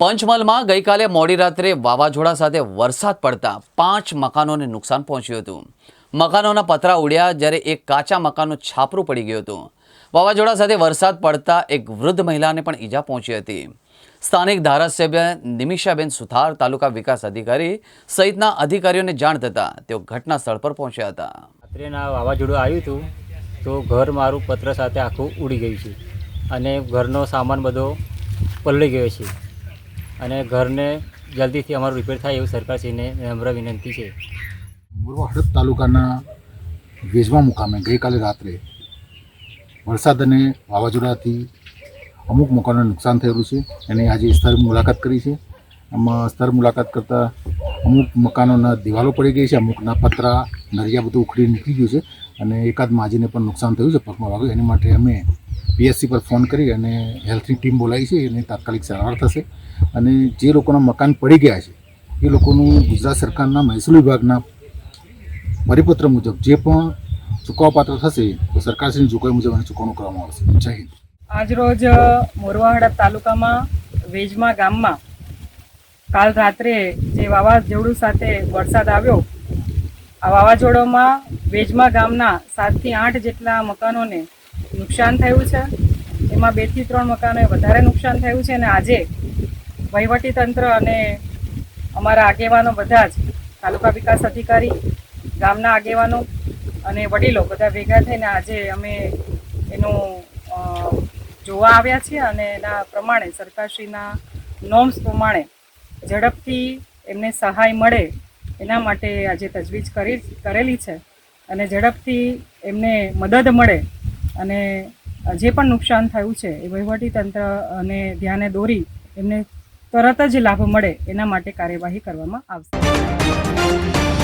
પંચમહાલમાં ગઈકાલે મોડી રાત્રે વાવાઝોડા સાથે વરસાદ પડતા પાંચ મકાનોને નુકસાન પહોંચ્યું હતું. મકાનોના પતરા ઉડ્યા જ્યારે એક કાચા મકાનનું છાપરું પડી ગયું હતું. વાવાઝોડા સાથે વરસાદ પડતા એક વૃદ્ધ મહિલાને પણ ઈજા પહોંચી હતી. સ્થાનિક ધારાસભ્ય નિમિષાબેન સુથાર તાલુકા વિકાસ અધિકારી સહિતના અધિકારીઓને જાણ થતાં તેઓ ઘટના સ્થળ પર પહોંચ્યા હતા. રાત્રેના વાવાઝોડું આવ્યું હતું, તો ઘર મારું પત્ર સાથે આખું ઉડી ગયું છે અને ઘરનો સામાન બધો પલળી ગયો છે. અને ઘરને જલ્દીથી અમારું રિપેર થાય એવું સરકારશ્રીને નમ્ર વિનંતી છે. મોરવા હડપ તાલુકાના વેજવા મુકામે ગઈકાલે રાત્રે વરસાદ અને વાવાઝોડાથી અમુક મકાનોને નુકસાન થયેલું છે. અને આજે સ્થળ મુલાકાત કરી છે. આમાં સ્થળ મુલાકાત કરતાં અમુક મકાનોના દિવાલો પડી ગઈ છે. અમુકના પતરા નરિયા બધું ઉખડી નીકળી ગયું છે. અને એકાદ માજીને પણ નુકસાન થયું છે. પગમાં વાગ્યું એની માટે અમે પીએસસી પર ફોન કરી અને હેલ્થની ટીમ બોલાવી છે એની તાત્કાલિક સારવાર થશે. અને જે લોકોના મકાન પડી ગયા છે, એ લોકોનું ગુજરાત સરકારના મહેસૂલ વિભાગના પરિપત્ર મુજબ જે પણ ચૂકવવાપાત્ર થશે, તો સરકારશ્રીની જોગવાઈ મુજબ એને ચૂકવણું કરવામાં આવશે. જય હિન્દ. આજરોજ મોરવાહડા તાલુકામાં વેજમા ગામમાં કાલ રાત્રે જે વાવાઝોડું સાથે વરસાદ આવ્યો, આ વાવાઝોડામાં વેજમા ગામના સાતથી આઠ જેટલા મકાનોને નુકસાન થયું છે. એમાં બેથી ત્રણ મકાનોએ વધારે નુકસાન થયું છે અને આજે વહીવટી તંત્ર અને અમારા આગેવાનો બધા જ તાલુકા વિકાસ અધિકારી, ગામના આગેવાનો અને વડીલો બધા ભેગા થઈને આજે અમે એનું જોવા આવ્યા છીએ અને એના પ્રમાણે સરકારશ્રીના નોર્મ્સ પ્રમાણે ઝડપથી એમને સહાય મળે એના માટે આજે તજવીજ કરી, કરેલી છે અને ઝડપથી એમને મદદ મળે અને જે પણ નુકસાન થયું છે એ વહીવટી તંત્ર અને ધ્યાને દોરી એમને તરત જ લાભ મળે એના માટે કાર્યવાહી કરવામાં આવશે.